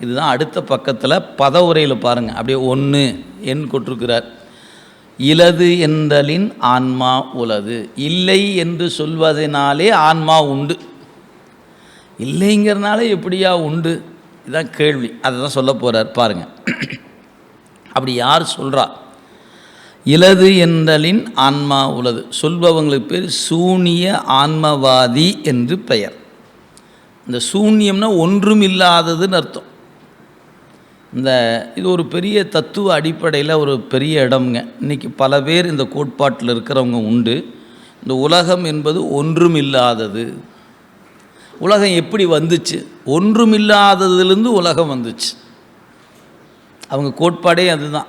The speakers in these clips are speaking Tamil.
இதுதான் அடுத்த பக்கத்தில் பதவுரையில் பாருங்கள் அப்படியே ஒன்று எண் கொட்டிருக்கிறார் இலது என்றலின் ஆன்மா உலது இல்லை என்று சொல்வதனாலே ஆன்மா உண்டு. இல்லைங்கிறனால எப்படியா உண்டு? இதுதான் கேள்வி. அதை தான் சொல்ல போகிறார் பாருங்கள் அப்படி யார் சொல்கிறா இலது என்றலின் ஆன்மா உலது. சொல்பவங்களுக்கு பேர் சூனிய ஆன்மவாதி என்று பெயர். இந்த சூன்யம்னா ஒன்றும் இல்லாததுன்னு அர்த்தம். இந்த இது ஒரு பெரிய தத்துவ அடிப்படையில் ஒரு பெரிய இடம்ங்க. இன்றைக்கி பல பேர் இந்த கோட்பாட்டில் இருக்கிறவங்க உண்டு. இந்த உலகம் என்பது ஒன்றும் இல்லாதது உலகம் எப்படி வந்துச்சு? ஒன்றுமில்லாததுலேருந்து உலகம் வந்துச்சு. அவங்க கோட்பாடே அதுதான்.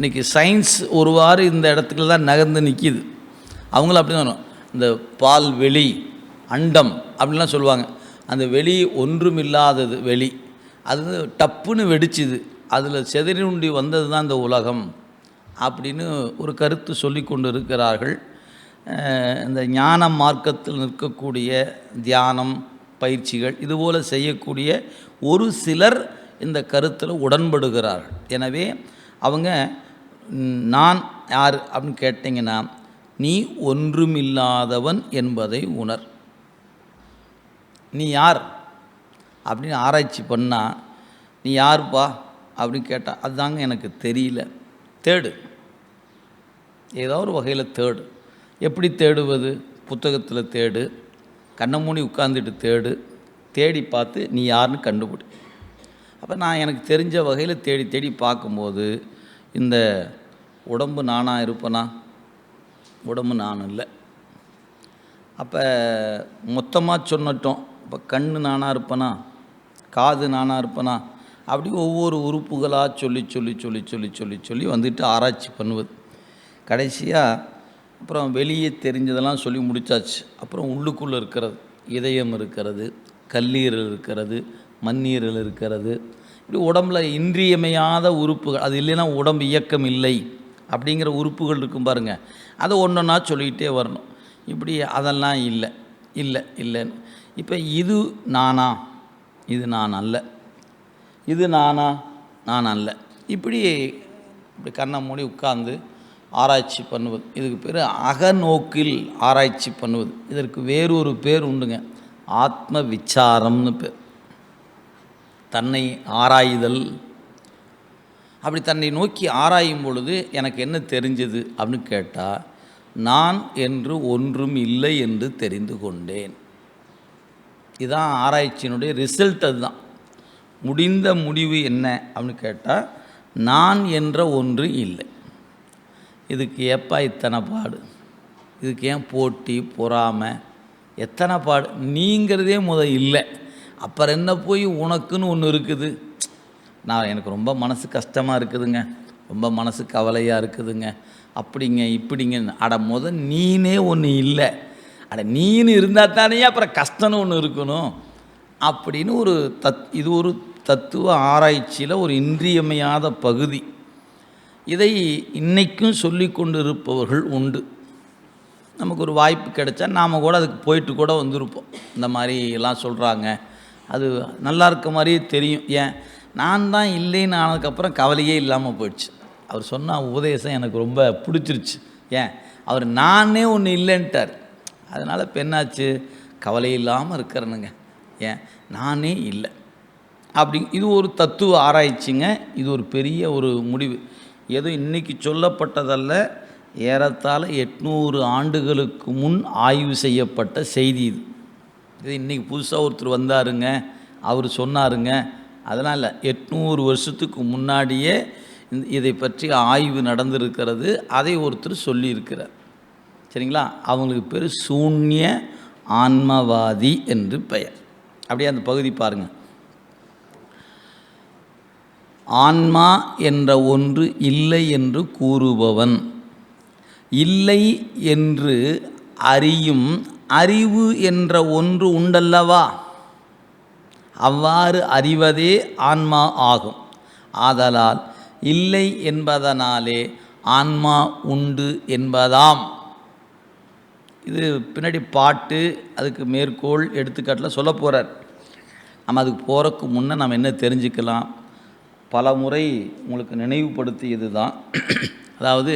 இன்றைக்கி சயின்ஸ் ஒரு வாரம் இந்த இடத்துல தான் நகர்ந்து நிற்கிது அவங்களும் அப்படி தான் இந்த பால் வெளி அண்டம் அப்படின்லாம் சொல்லுவாங்க. அந்த வெளி ஒன்றுமில்லாதது வெளி. அது டப்புன்னு வெடிச்சுது. அதில் செதறினுண்டி வந்தது தான் இந்த உலகம் அப்படின்னு ஒரு கருத்து சொல்லி கொண்டு இருக்கிறார்கள் இந்த ஞான மார்க்கத்தில் நிற்கக்கூடிய தியானம் பயிற்சிகள் இதுபோல் செய்யக்கூடிய ஒரு சிலர் இந்த கருத்தில் உடன்படுகிறார்கள். எனவே அவங்க நான் யார்? அப்படின்னு கேட்டிங்கன்னா நீ ஒன்றுமில்லாதவன் என்பதை உணர். நீ யார்? அப்படின்னு ஆராய்ச்சி பண்ணால் நீ யாருப்பா? அப்படின்னு கேட்டால் அதுதாங்க எனக்கு தெரியல. தேடு. ஏதோ ஒரு வகையில் தேடு. எப்படி தேடுவது? புத்தகத்தில் தேடு. கண்ணை மூடி உட்காந்துட்டு தேடு. தேடி பார்த்து நீ யாருன்னு கண்டுபிடி. அப்போ நான் எனக்கு தெரிஞ்ச வகையில் தேடி தேடி பார்க்கும்போது இந்த உடம்பு நானாக இருப்பேனா? உடம்பு நான் இல்லை. அப்போ மொத்தமாக சொன்னட்டோம். இப்போ கண்ணு நானாக இருப்பேனா? காது நானாக இருப்பேனா? அப்படி ஒவ்வொரு உறுப்புகளாக சொல்லி சொல்லி சொல்லி சொல்லி சொல்லி சொல்லி வந்துட்டு ஆராய்ச்சி பண்ணுவது. கடைசியாக அப்புறம் வெளியே தெரிஞ்சதெல்லாம் சொல்லி முடிச்சாச்சு. அப்புறம் உள்ளுக்குள்ளே இருக்கிறது. இதயம் இருக்கிறது கல்லீரல் இருக்கிறது மண்ணீரல் இருக்கிறது. இப்படி உடம்புல இன்றியமையாத உறுப்புகள். அது இல்லைன்னா உடம்பு இயக்கம் இல்லை அப்படிங்கிற உறுப்புகள் இருக்கும் பாருங்கள் அதை ஒன்றொன்னா சொல்லிக்கிட்டே வரணும். இப்படி அதெல்லாம் இல்லை இல்லை இல்லைன்னு. இப்போ இது நானா? இது நான் அல்ல. இது நானா? நான் அல்ல. இப்படி இப்படி கண்ணை மூடி உட்கார்ந்து ஆராய்ச்சி பண்ணுவது. இதுக்கு பேர் அகநோக்கில் ஆராய்ச்சி பண்ணுவது. இதற்கு வேறொரு பேர் உண்டுங்க. ஆத்ம விச்சாரம்னு பேர். தன்னை ஆராயுதல். அப்படி தன்னை நோக்கி ஆராயும் பொழுது எனக்கு என்ன தெரிஞ்சது அப்படின்னு கேட்டால் நான் என்று ஒன்றும் இல்லை என்று தெரிந்து கொண்டேன். இதுதான் ஆராய்ச்சியினுடைய ரிசல்ட் அதுதான். முடிந்த முடிவு என்ன அப்படின்னு கேட்டால் நான் என்ற ஒன்று இல்லை. இதுக்கு எப்பா இத்தனை பாடு? இதுக்கு ஏன் போட்டி பொறாமை? எத்தனை பாடு? நீங்கிறதே முத இல்லை. அப்புறம் என்ன போய் உனக்குன்னு ஒன்று இருக்குது? நான் எனக்கு ரொம்ப மனசு கஷ்டமாக இருக்குதுங்க. ரொம்ப மனசு கவலையாக இருக்குதுங்க. அப்படிங்க இப்படிங்க. அட முத நீனே ஒன்று இல்லை. அட நீனு இருந்தால் தானே அப்புறம் கஷ்டம்னு ஒன்று இருக்கணும். அப்படின்னு ஒரு தத் இது ஒரு தத்துவ ஆராய்ச்சியில் ஒரு இன்றியமையாத பகுதி. இதை இன்றைக்கும் சொல்லி கொண்டிருப்பவர்கள் உண்டு. நமக்கு ஒரு வாய்ப்பு கிடைச்சா நாம் கூட அதுக்கு போயிட்டு கூட வந்திருப்போம். இந்த மாதிரி எல்லாம் சொல்கிறாங்க அது நல்லா இருக்க மாதிரியே தெரியும். ஏன்? நான் தான் இல்லைன்னு ஆனதுக்கப்புறம் கவலையே இல்லாமல் போயிடுச்சு. அவர் சொன்ன உபதேசம் எனக்கு ரொம்ப பிடிச்சிருச்சு. ஏன்? அவர் நானே ஒன்று இல்லைன்ட்டார். அதனால் பெண்ணாச்சு கவலை இல்லாமல் இருக்கிறனுங்க. ஏன்? நானே இல்லை. அப்படி இது ஒரு தத்துவ ஆராய்ச்சிங்க. இது ஒரு பெரிய ஒரு முடிவு. ஏதோ இன்றைக்கி சொல்லப்பட்டதல்ல. ஏறத்தாழ எட்நூறு ஆண்டுகளுக்கு முன் ஆய்வு செய்யப்பட்ட செய்தி இது. இது இன்றைக்கி புதுசாக ஒருத்தர் வந்தாருங்க. அவர் சொன்னாருங்க. அதெல்லாம் இல்லை எட்நூறு வருஷத்துக்கு முன்னாடியே இந்த இதை பற்றி ஆய்வு நடந்திருக்கிறது. அதை ஒருத்தர் சொல்லியிருக்கிறார். சரிங்களா? அவங்களுக்கு பேர் சூன்ய ஆன்மவாதி என்று பெயர். அப்படியே அந்த பகுதி பாருங்கள் ஆன்மா என்ற ஒன்று இல்லை என்று கூறுபவன். இல்லை என்று அறியும் அறிவு என்ற ஒன்று உண்டல்லவா? அவ்வாறு அறிவதே ஆன்மா ஆகும். ஆதலால் இல்லை என்பதனாலே ஆன்மா உண்டு என்பதாம். இது பின்னாடி பாட்டு அதுக்கு மேற்கோள் எடுத்துக்காட்டில் சொல்ல போகிறார் நம்ம அதுக்கு போகிறக்கு முன்னே நம்ம என்ன தெரிஞ்சுக்கலாம்? பல முறை உங்களுக்கு நினைவுபடுத்தியது தான் அதாவது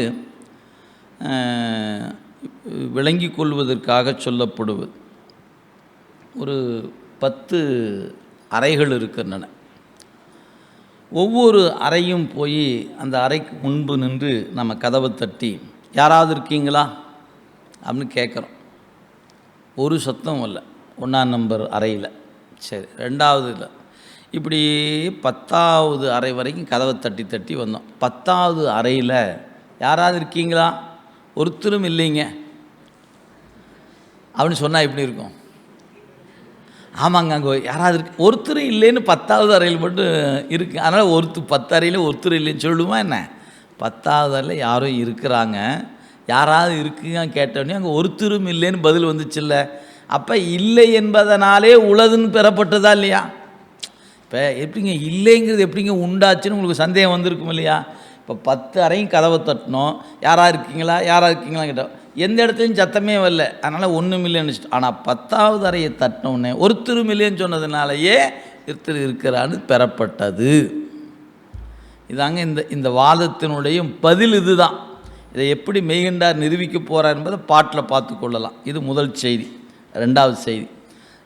விளங்கி கொள்வதற்காக சொல்லப்படுவது. ஒரு பத்து அறைகள் இருக்கின்றன. ஒவ்வொரு அறையும் போய் அந்த அறைக்கு முன்பு நின்று நம்ம கதவை தட்டி யாராவது இருக்கீங்களா? அப்படின்னு கேட்குறோம். ஒரு சத்தம் இல்லை. ஒன்றாம் நம்பர் அறையில். சரி ரெண்டாவது இல்லை. இப்படி பத்தாவது அறை வரைக்கும் கதவை தட்டி தட்டி வந்தோம். பத்தாவது அறையில் யாராவது இருக்கீங்களா? ஒருத்தரும் இல்லைங்க. அப்படின்னு சொன்னால் எப்படி இருக்கும்? ஆமாங்க அங்கே யாராவது இருக்கு? ஒருத்தரும் இல்லைன்னு பத்தாவது அறையில் மட்டும் இருக்குது அதனால் ஒருத்தர் பத்து அறையில் ஒருத்தர் இல்லைன்னு சொல்லுமா என்ன? பத்தாவது அறையில் யாரும் இருக்கிறாங்க. யாராவது இருக்குங்க கேட்டோடனே அங்கே ஒருத்தரும் இல்லைன்னு பதில் வந்துச்சுல்ல. அப்போ இல்லை என்பதனாலே உளதுன்னு பெறப்பட்டதா இல்லையா? இப்போ எப்படிங்க இல்லைங்கிறது எப்படிங்க உண்டாச்சுன்னு உங்களுக்கு சந்தேகம் வந்திருக்கும் இல்லையா? இப்போ பத்து அறையும் கதவை தட்டினோம். யாராக இருக்கீங்களா? யாராக இருக்கீங்களா கேட்டோம். எந்த இடத்துலையும் சத்தமே வரல. அதனால் ஒன்றும் இல்லைன்னு ஆனால் பத்தாவது அறையை தட்டினோடனே ஒருத்தரும் இல்லைன்னு சொன்னதுனாலேயே ஒருத்தர் இருக்கிறான்னு பெறப்பட்டது. இதாங்க இந்த இந்த வாதத்தினுடைய பதில் இதுதான். இதை எப்படி மெய்கண்டார் நிரூபிக்க போகிறார் என்பதை பாட்டில் பார்த்து கொள்ளலாம். இது முதல் செய்தி. ரெண்டாவது செய்தி.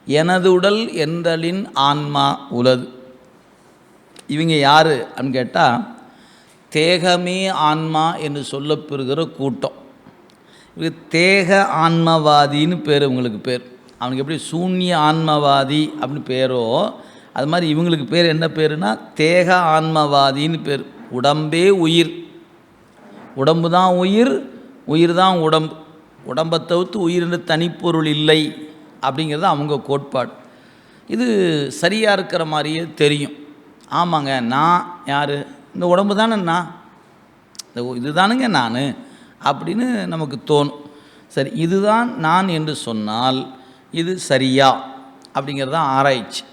எனது உடல் என்றலின் ஆன்மா உலது. இவங்க யார் அப்படின்னு கேட்டால் தேகமே ஆன்மா என்று சொல்லப்பெறுகிற கூட்டம். இது தேக ஆன்மவாதின்னு பேர் இவங்களுக்கு பேர். அவனுக்கு எப்படி சூன்ய ஆன்மவாதி அப்படின்னு பேரோ அது மாதிரி இவங்களுக்கு பேர் என்ன பேருனா தேக ஆன்மவாதின்னு பேர். உடம்பே உயிர். உடம்பு தான் உயிர் உயிர் தான் உடம்பு. உடம்பை தவிர்த்து உயிர் தனிப்பொருள் இல்லை அப்படிங்கிறது அவங்க கோட்பாடு. இது சரியாக இருக்கிற மாதிரியே தெரியும். ஆமாங்க நான் யார்? இந்த உடம்பு தானே நான்? இந்த இது இதுதானுங்க நான் அப்படின்னு நமக்கு தோணும். சரி இதுதான் நான் என்று சொன்னால் இது சரியா அப்படிங்கிறது தான் ஆராய்ச்சி.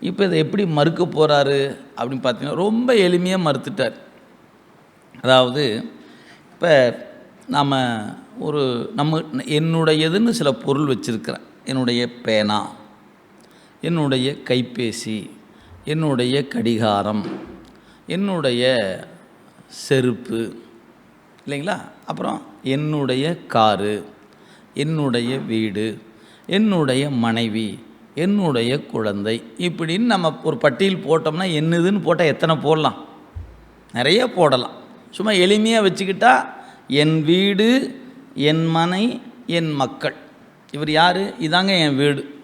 இப்போ இதை எப்படி மறுக்க போகிறாரு அப்படின்னு பார்த்தீங்கன்னா ரொம்ப எளிமையாக மறுத்துட்டார். அதாவது இப்போ நாம் ஒரு நம்ம என்னுடையதுன்னு சில பொருள் வச்சுருக்கிறேன். என்னுடைய பேனா என்னுடைய கைபேசி என்னுடைய கடிகாரம் என்னுடைய செருப்பு இல்லைங்களா? அப்புறம் என்னுடைய காரு என்னுடைய வீடு என்னுடைய மனைவி என்னுடைய குழந்தை இப்படின்னு நம்ம ஒரு பட்டியல் போட்டோம்னா என்னதுன்னு போட்டால் எத்தனை போடலாம்? நிறைய போடலாம். சும்மா எளிமையாக வச்சுக்கிட்டா என் வீடு என் மனை என் மக்கள். இவர் யார்? இதாங்க என் வீடு.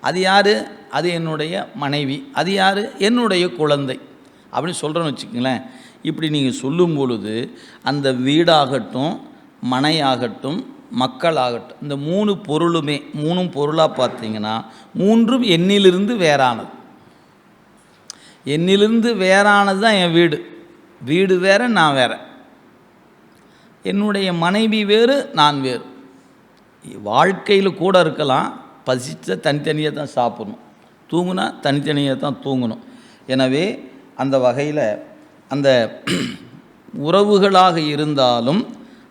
அது யார்? அது என்னுடைய மனைவி. அது யார்? என்னுடைய குழந்தை. அப்படின்னு சொல்கிறேன்னு வச்சுக்கோங்களேன். இப்படி நீங்கள் சொல்லும் பொழுது அந்த வீடாகட்டும் மனையாகட்டும் மக்களாகட்டும் இந்த மூணு பொருளுமே மூணும் பொருளாக பார்த்தீங்கன்னா மூன்றும் எண்ணிலிருந்து வேறானது. என்னிலிருந்து வேறானது தான் என் வீடு. வீடு வேறு நான் வேறு. என்னுடைய மனைவி வேறு நான் வேறு. வாழ்க்கையில் கூட இருக்கலாம். பசித்த தனித்தனியாக தான் சாப்பிடணும். தூங்குனா தனித்தனியாக தான் தூங்கணும். எனவே அந்த வகையில் அந்த உறவுகளாக இருந்தாலும்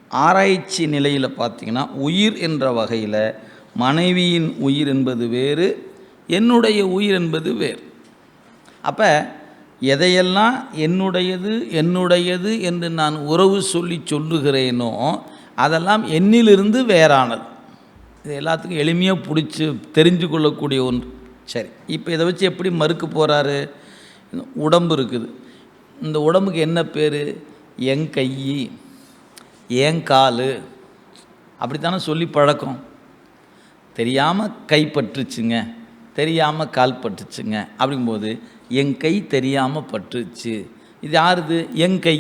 ஆராய்ச்சி நிலையில் பார்த்திங்கன்னா உயிர் என்ற வகையில் மனைவியின் உயிர் என்பது வேறு என்னுடைய உயிர் என்பது வேறு. அப்போ எதையெல்லாம் என்னுடையது என்னுடையது என்று நான் உறவு சொல்லி சொல்லுகிறேனோ அதெல்லாம் என்னிலிருந்து வேறானது. இது எல்லாத்துக்கும் எளிமையாக பிடிச்சி தெரிஞ்சு கொள்ளக்கூடிய ஒன்று. சரி இப்போ இதை வச்சு எப்படி மறுக்க போகிறாரு உடம்பு இருக்குது. இந்த உடம்புக்கு என்ன பேர்? என் கை என் கால். அப்படித்தானே சொல்லி பழக்கம்? தெரியாமல் கை பட்டுச்சுங்க தெரியாமல் கால் பட்டுச்சுங்க அப்படிங்கும்போது என் கை தெரியாமல் பட்டுச்சு இது யாருது? என் கை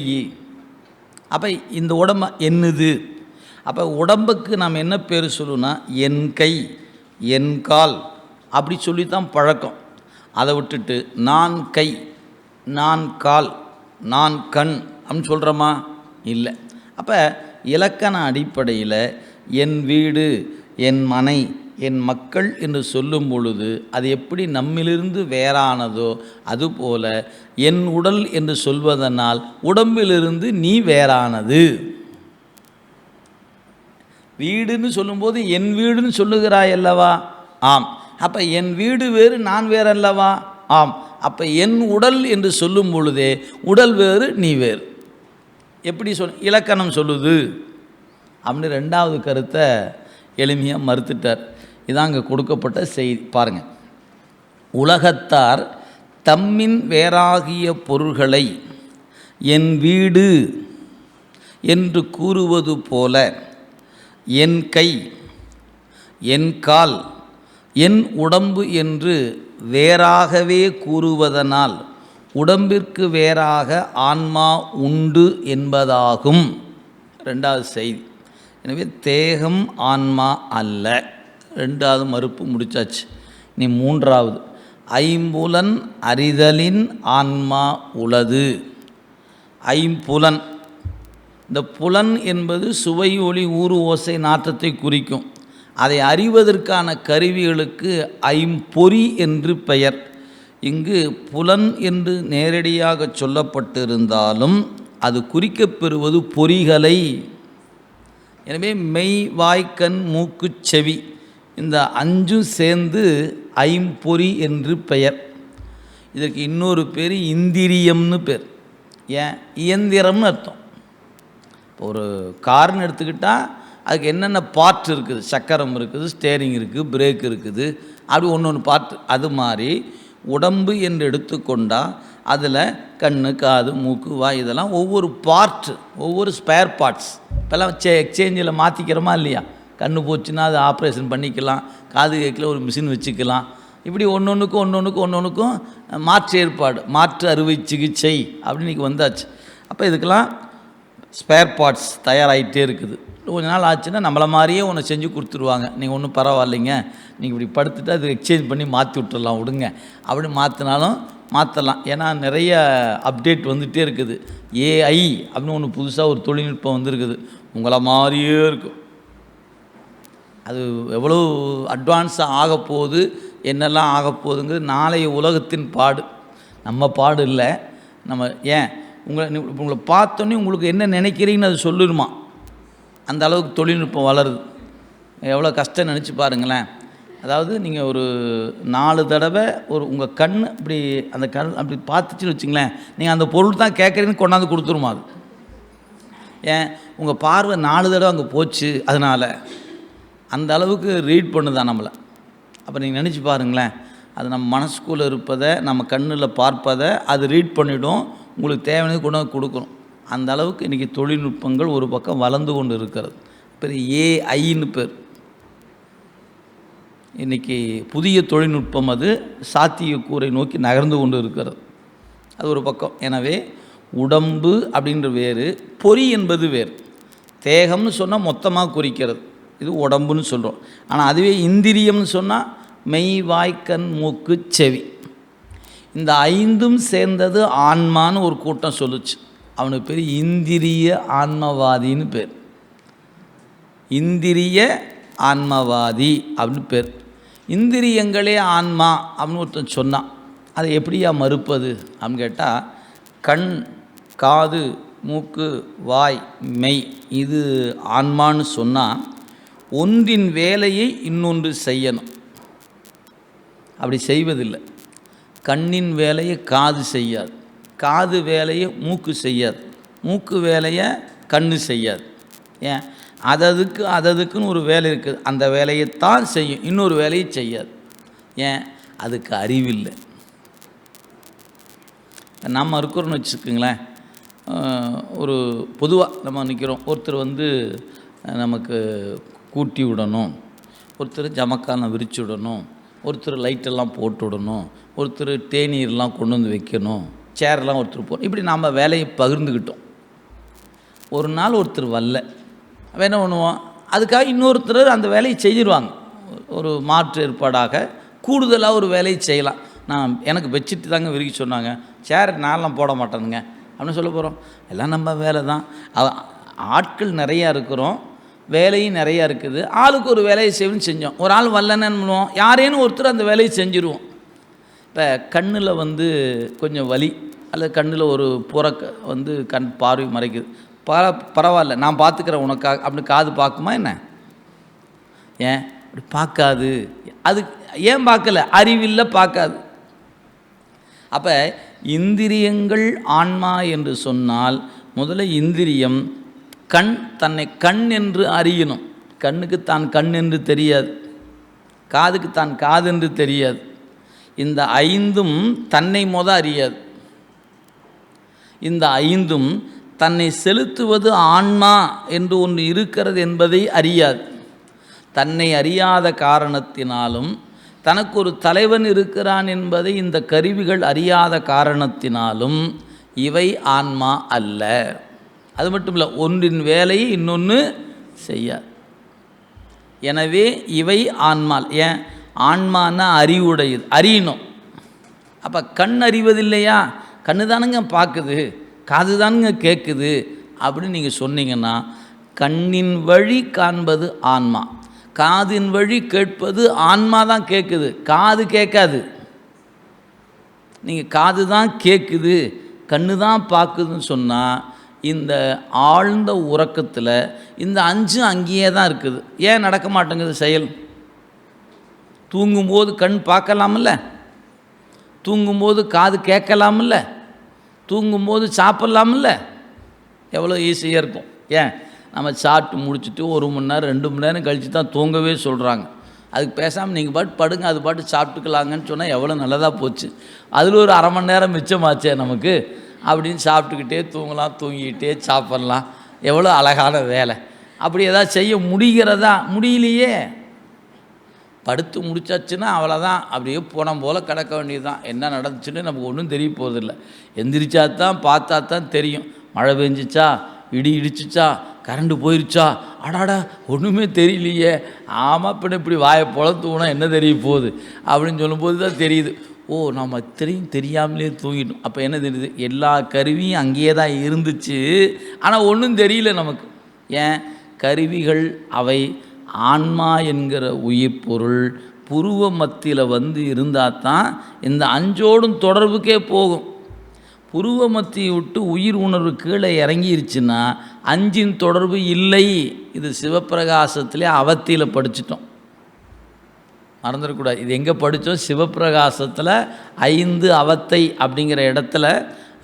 அப்போ இந்த உடம்பு என்னது? அப்போ உடம்புக்கு நாம் என்ன பேர் சொல்லுனா என் கை என் கால். அப்படி சொல்லி தான் பழக்கம். அதை விட்டுட்டு நான் கை நான் கால் நான் கண் அப்படின்னு சொல்கிறோமா இல்லை. அப்போ இலக்கண அடிப்படையில் என் வீடு என் மனை என் மக்கள் என்று சொல்லும் பொழுது அது எப்படி நம்மிலிருந்து வேறானதோ அதுபோல என் உடல் என்று சொல்வதனால் உடம்பிலிருந்து நீ வேறானது. வீடுன்னு சொல்லும்போது என் வீடுன்னு சொல்லுகிறாய் அல்லவா? ஆம். அப்போ என் வீடு வேறு நான் வேறு அல்லவா? ஆம். அப்போ என் உடல் என்று சொல்லும் பொழுதே உடல் வேறு நீ வேறு. எப்படி சொல் இலக்கணம் சொல்லுது. அப்படின்னு ரெண்டாவது கருத்தை எளிமையாக மறுத்துட்டார். இதான் அங்கே கொடுக்கப்பட்ட செய்தி. பாருங்கள் உலகத்தார் தம்மின் வேறாகிய பொருள்களை என் வீடு என்று கூறுவது போல என் கை என் கால் என் உடம்பு என்று வேறாகவே கூறுவதனால் உடம்பிற்கு வேறாக ஆன்மா உண்டு என்பதாகும். ரெண்டாவது செய்தி. எனவே தேகம் ஆன்மா அல்ல. ரெண்டாவது மறுப்பு முடிச்சாச்சு. நீ மூன்றாவது. ஐம்புலன் அறிதலின் ஆன்மா உளது. ஐம்புலன். இந்த புலன் என்பது சுவை ஒளி ஊறு ஓசை நாற்றத்தை குறிக்கும். அதை அறிவதற்கான கருவிகளுக்கு ஐம்பொறி என்று பெயர். இங்கு புலன் என்று நேரடியாக சொல்லப்பட்டிருந்தாலும் அது குறிக்கப்பெறுவது பொறிகளை. எனவே மெய் வாய்க்கண் மூக்கு செவி. இந்த அஞ்சும் சேர்ந்து ஐம்பொறி என்று பெயர். இதற்கு இன்னொரு பேர் இந்திரியம்னு பேர். ஏன்? இயந்திரம்னு அர்த்தம். இப்போ ஒரு கார்னு எடுத்துக்கிட்டால் அதுக்கு என்னென்ன பார்ட் இருக்குது? சக்கரம் இருக்குது ஸ்டேரிங் இருக்குது பிரேக் இருக்குது. அப்படி ஒன்று ஒன்று பார்ட் அது மாதிரி உடம்பு என்று எடுத்துக்கொண்டால் அதில் கண் காது மூக்கு வாய் இதெல்லாம் ஒவ்வொரு பார்ட்டு ஒவ்வொரு ஸ்பேர் பார்ட்ஸ் இப்போல்லாம் சே எக்ஸ்சேஞ்சில் மாற்றிக்கிறோமா இல்லையா? கண்ணு போச்சுன்னா அது ஆப்ரேஷன் பண்ணிக்கலாம் காது கேட்கல ஒரு மிஷின் வச்சுக்கலாம். இப்படி ஒன்று ஒன்றுக்கும் ஒன்று ஒன்றுக்கும் ஒன்று ஒன்றுக்கும் மாற்று ஏற்பாடு மாற்று அறுவை சிகிச்சை அப்படின்னு இன்றைக்கி வந்தாச்சு. அப்போ இதுக்கெல்லாம் ஸ்பேர் பார்ட்ஸ் தயாராகிட்டே இருக்குது. கொஞ்ச நாள் ஆச்சுன்னா நம்மளை மாதிரியே ஒன்று செஞ்சு கொடுத்துருவாங்க. நீங்கள் ஒன்றும் பரவாயில்லைங்க. நீங்கள் இப்படி படுத்துட்டு அது எக்ஸ்சேஞ்ச் பண்ணி மாற்றி விட்டுடலாம் விடுங்க. அப்படி மாற்றினாலும் மாற்றலாம் ஏன்னா நிறைய அப்டேட் வந்துகிட்டே இருக்குது. ஏஐ அப்படின்னு ஒன்று புதுசாக ஒரு தொழில்நுட்பம் வந்திருக்குது. உங்களை மாதிரியே இருக்கும். அது எவ்வளோ அட்வான்ஸாக ஆக போகுது என்னெல்லாம் ஆக போகுதுங்கிறது நாளைய உலகத்தின் பாடு. நம்ம பாடு இல்லை. நம்ம ஏன்? உங்களை உங்களை பார்த்தோன்னே உங்களுக்கு என்ன நினைக்கிறீங்கன்னு அது சொல்லிடுமா அந்த அளவுக்கு தொழில்நுட்பம் வளருது. எவ்வளோ கஷ்டம் நினச்சி பாருங்களேன். அதாவது நீங்கள் ஒரு நாலு தடவை ஒரு உங்கள் கண் அப்படி அந்த கண் அப்படி பார்த்துச்சுன்னு வச்சுங்களேன். நீங்கள் அந்த பொருள் தான் கேட்குறீங்கன்னு கொண்டாந்து கொடுத்துருமா அது? ஏன்? உங்கள் பார்வை நாலு தடவை அங்கே போச்சு அதனால். அந்த அளவுக்கு ரீட் பண்ணுதான் நம்மளை. அப்போ நீங்கள் நினச்சி பாருங்களேன் அது நம்ம மனசுக்குள்ளே இருப்பதை நம்ம கண்ணில் பார்ப்பதை அது ரீட் பண்ணிவிடும் உங்களுக்கு தேவையானது கொண்டு வந்து கொடுக்குறோம் அந்த அளவுக்கு இன்றைக்கி தொழில்நுட்பங்கள் ஒரு பக்கம் வளர்ந்து கொண்டு இருக்கிறது. பேர் ஏஐன்னு பேர். இன்றைக்கி புதிய தொழில்நுட்பம் அது சாத்தியக்கூரை நோக்கி நகர்ந்து கொண்டு இருக்கிறது. அது ஒரு பக்கம். எனவே உடம்பு அப்படின்ற வேறு பொறி என்பது வேறு. தேகம்னு சொன்னால் மொத்தமாக குறிக்கிறது. இது உடம்புன்னு சொல்கிறோம் ஆனால் அதுவே இந்திரியம்னு சொன்னால் மெய் வாய் மூக்கு செவி. இந்த ஐந்தும் சேர்ந்தது ஆன்மான்னு ஒரு கூட்டம் சொல்லுச்சு. அவனுக்கு பேர் இந்திரிய ஆன்மவாதின்னு பேர். இந்திரிய ஆன்மவாதி அப்படின்னு பேர். இந்திரியங்களே ஆன்மா அப்படின்னு ஒருத்தன் சொன்னான் அதை எப்படியா மறுப்பது அப்படின்னு கேட்டால் கண் காது மூக்கு வாய் மெய் இது ஆன்மான்னு சொன்னால் ஒன்றின் வேலையை இன்னொன்று செய்யணும். அப்படி செய்வதில்லை. கண்ணின் வேலையை காது செய்யாது. காது வேலையை மூக்கு செய்யாது. மூக்கு வேலையை கண்ணு செய்யாது. ஏன்? அததுக்கு அததுக்குன்னு ஒரு வேலை இருக்குது. அந்த வேலையைத்தான் செய்யும். இன்னொரு வேலையை செய்யாது. ஏன்? அதுக்கு அறிவில்லை. நம்ம இருக்கிறோன்னு வச்சுக்கோங்களேன். ஒரு பொதுவாக நம்ம நிற்கிறோம் ஒருத்தர் வந்து நமக்கு கூட்டி விடணும் ஒருத்தர் ஜமக்கான விரிச்சு விடணும் ஒருத்தர் லைட்டெல்லாம் போட்டு விடணும் ஒருத்தர் தேநீர்லாம் கொண்டு வந்து வைக்கணும். சேர்லாம் ஒருத்தர் போ இப்படி நாம் வேலையை பகிர்ந்துக்கிட்டோம். ஒரு நாள் ஒருத்தர் வரல. அவன் என்ன பண்ணுவோம் அதுக்காக இன்னொருத்தர் அந்த வேலையை செஞ்சிருவாங்க ஒரு மாற்று ஏற்பாடாக கூடுதலாக ஒரு வேலையை செய்யலாம். நான் எனக்கு பெட்ஷீட் தாங்க விரிக்க சொன்னாங்க. சேர் நான்லாம் போட மாட்டேனுங்க. அப்படின்னு சொல்ல போகிறோம் எல்லாம் நம்ம வேலை தான் ஆட்கள் நிறையா இருக்கிறோம். வேலையும் நிறையா இருக்குது. ஆளுக்கு ஒரு வேலையை செய்யணும்னு செஞ்சோம். ஒரு ஆள் வரலன்னு பண்ணுவோம் யாரேன்னு ஒருத்தர் அந்த வேலையை செஞ்சுருவோம். இப்போ கண்ணில் வந்து கொஞ்சம் வலி அல்லது கண்ணில் ஒரு புறக்க வந்து கண் பார்வை மறைக்குது. பர பரவாயில்ல நான் பார்த்துக்கிறேன் உனக்காக அப்படின்னு காது பார்க்குமா என்ன? ஏன்? அப்படி பார்க்காது. அது ஏன் பார்க்கல? அறிவில்லை பார்க்காது. அப்போ இந்திரியங்கள் ஆன்மா என்று சொன்னால் முதல்ல இந்திரியம் கண் தன்னை கண் என்று அறியணும். கண்ணுக்கு தான் கண் என்று தெரியாது. காதுக்கு தான் காது என்று தெரியாது. இந்த ஐந்தும் தன்னை மொத அறியாது. இந்த ஐந்தும் தன்னை செலுத்துவது ஆன்மா என்று ஒன்று இருக்கிறது என்பதை அறியாது. தன்னை அறியாத காரணத்தினாலும் தனக்கு ஒரு தலைவன் இருக்கிறான் என்பதை இந்த கருவிகள் அறியாத காரணத்தினாலும் இவை ஆன்மா அல்ல. அது மட்டும் இல்லை ஒன்றின் வேலையை இன்னொன்று செய்யாது எனவே இவை ஆன்மால். ஏன்? ஆன்மானா அறிவுடையது. அறியணும். அப்போ கண் அறிவதில்லையா? கண்ணு தானுங்க பார்க்குது காது தானுங்க கேட்குது அப்படின்னு நீங்கள் சொன்னீங்கன்னா கண்ணின் வழி காண்பது ஆன்மா. காதின் வழி கேட்பது ஆன்மா தான் கேட்குது காது கேட்காது. நீங்கள் காது தான் கேட்குது கண்ணு தான் பார்க்குதுன்னு சொன்னால் இந்த ஆழ்ந்த உறக்கத்தில் இந்த அஞ்சும் அங்கேயே தான் இருக்குது. ஏன் நடக்க மாட்டேங்குது செயல்? தூங்கும்போது கண் பார்க்கலாமில்ல? தூங்கும்போது காது கேட்கலாமில்ல? தூங்கும்போது சாப்பிட்லாமில்ல? எவ்வளோ ஈஸியாக இருக்கும். ஏன்? நம்ம சாப்பிட்டு முடிச்சுட்டு ஒரு மணி நேரம் ரெண்டு மணி நேரம் கழித்து தான் தூங்கவே சொல்கிறாங்க அதுக்கு பேசாமல் நீங்கள் பாட்டு படுங்க அது பாட்டு சாப்பிட்டுக்கலாங்கன்னு சொன்னால் எவ்வளோ நல்லதாக போச்சு. அதில் ஒரு அரை மணி நேரம் மிச்சமாச்சே நமக்கு? அப்படின்னு சாப்பிட்டுக்கிட்டே தூங்கலாம் தூங்கிக்கிட்டே சாப்பிட்லாம். எவ்வளோ அழகான வேலை. அப்படி எதாவது செய்ய முடிகிறதா? முடியலையே. படுத்து முடிச்சாச்சுன்னா அவ்வளோதான் அப்படியே போன போல் கிடக்க வேண்டியது தான் என்ன நடந்துச்சுன்னு நமக்கு ஒன்றும் தெரிய போகிறதில்ல எந்திரிச்சா தான் பார்த்தா தான் தெரியும். மழை பெஞ்சிச்சா? இடி இடிச்சிச்சா? கரண்டு போயிருச்சா? அடாடா ஒன்றுமே தெரியலையே. ஆமாம் பின்ன இப்படி வாயை பொழத்துவோனா என்ன தெரிய போகுது? அப்படின்னு சொல்லும்போது தான் தெரியுது. ஓ நம்ம தெரியும் தெரியாமலே தூங்கிட்டோம். அப்போ என்ன தெரியுது? எல்லா கருவியும் அங்கேயே தான் இருந்துச்சு. ஆனால் ஒன்றும் தெரியல நமக்கு. ஏன்? கருவிகள் அவை ஆன்மா என்கிற உயிர் பொருள் புருவ மத்தியில் வந்து இருந்தால் தான் இந்த அஞ்சோடும் தொடர்புக்கே போகும். புருவ மத்தியை விட்டு உயிர் உணர்வு கீழே இறங்கிருச்சுன்னா அஞ்சின் தொடர்பு இல்லை. இது சிவப்பிரகாசத்திலே அவத்தியில் படிச்சிட்டோம். மறந்துடக்கூடாது. இது எங்கே படித்தோம்? சிவப்பிரகாசத்தில் ஐந்து அவத்தை அப்படிங்கிற இடத்துல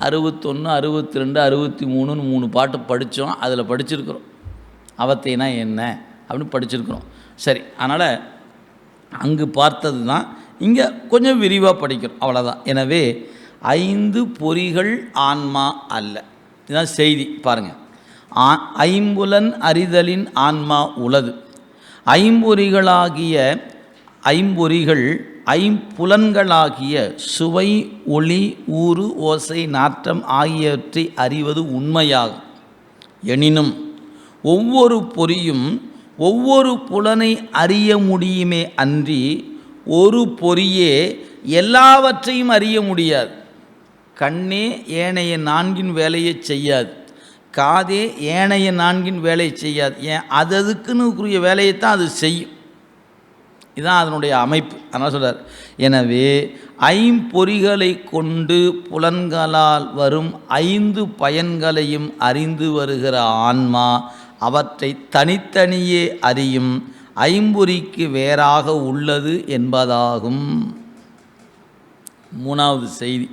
அறுபத்தொன்று அறுபத்தி ரெண்டு அறுபத்தி மூணுன்னு மூணு பாட்டு படித்தோம். அதில் படிச்சிருக்கிறோம். அவத்தைனா என்ன அப்படின்னு படிச்சிருக்கிறோம். சரி அதனால் அங்கு பார்த்தது தான். இங்கே கொஞ்சம் விரிவாக படிக்கிறோம். அவ்வளோதான் எனவே ஐந்து பொறிகள் ஆன்மா அல்ல. இதுதான் செய்தி. பாருங்கள் ஆ ஐம்புலன் அறிதலின் ஆன்மா உளது ஐம்பொறிகளாகிய ஐம்பொறிகள் ஐம்புலன்களாகிய சுவை ஒளி ஊறு ஓசை நாற்றம் ஆகியவற்றை அறிவது உண்மையாகும். எனினும் ஒவ்வொரு பொறியும் ஒவ்வொரு புலனை அறிய முடியுமே அன்றி ஒரு பொறியே எல்லாவற்றையும் அறிய முடியாது. கண்ணே ஏனைய நான்கின் வேலையை செய்யாது. காதே ஏனைய நான்கின் வேலையை செய்யாது. ஏன் அது அதுக்குன்னு வேலையை வேலையைத்தான் அது செய்யும். இதுதான் அதனுடைய அமைப்பு. அதனால் சொல்கிறார் எனவே ஐம்பொறிகளை கொண்டு புலன்களால் வரும் ஐந்து பயன்களையும் அறிந்து வருகிற ஆன்மா அவற்றை தனித்தனியே அறியும் ஐம்பொறிக்கு வேறாக உள்ளது என்பதாகும். மூணாவது செய்தி.